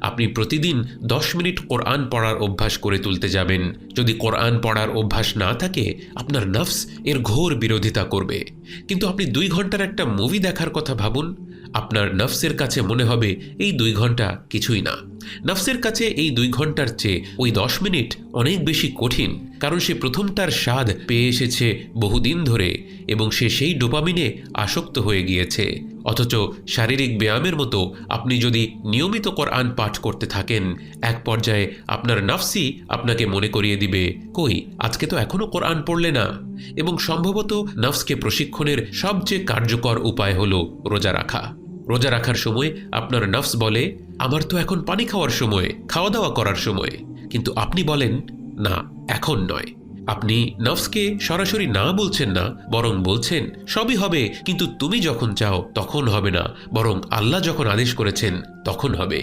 আপনি প্রতিদিন দশ মিনিট কোরআন পড়ার অভ্যাস করে তুলতে যাবেন। যদি কোরআন পড়ার অভ্যাস না থাকে, আপনার নফস এর ঘোর বিরোধিতা করবে। কিন্তু আপনি দুই ঘণ্টার একটা মুভি দেখার কথা ভাবুন আপনার নফসের কাছে মনে হবে এই দুই ঘণ্টা কিছুই না। নফসের কাছে এই দুই ঘণ্টার চেয়ে ওই দশ মিনিট অনেক বেশি কঠিন, কারণ সে প্রথমটার স্বাদ পেয়ে এসেছে বহুদিন ধরে এবং সে সেই ডোপামিনে আসক্ত হয়ে গিয়েছে। অথচ শারীরিক ব্যায়ামের মতো আপনি যদি নিয়মিত কোরআন পাঠ করতে থাকেন, এক পর্যায়ে আপনার নাফসি আপনাকে মনে করিয়ে দিবে, কই, আজকে তো এখনও কোরআন পড়লে না? এবং সম্ভবত নফসকে প্রশিক্ষণের সবচেয়ে কার্যকর উপায় হল রোজা রাখা। রোজা রাখার সময় আপনার নফস বলে, আমার তো এখন পানি খাওয়ার সময় খাওয়া দাওয়া করার সময়। কিন্তু আপনি বলেন, না, এখন নয়। আপনি নফসকে সরাসরি না বলছেন না, বরং বলছেন, সবই হবে, কিন্তু তুমি যখন চাও তখন হবে না, বরং আল্লাহ যখন আদেশ করেছেন তখন হবে।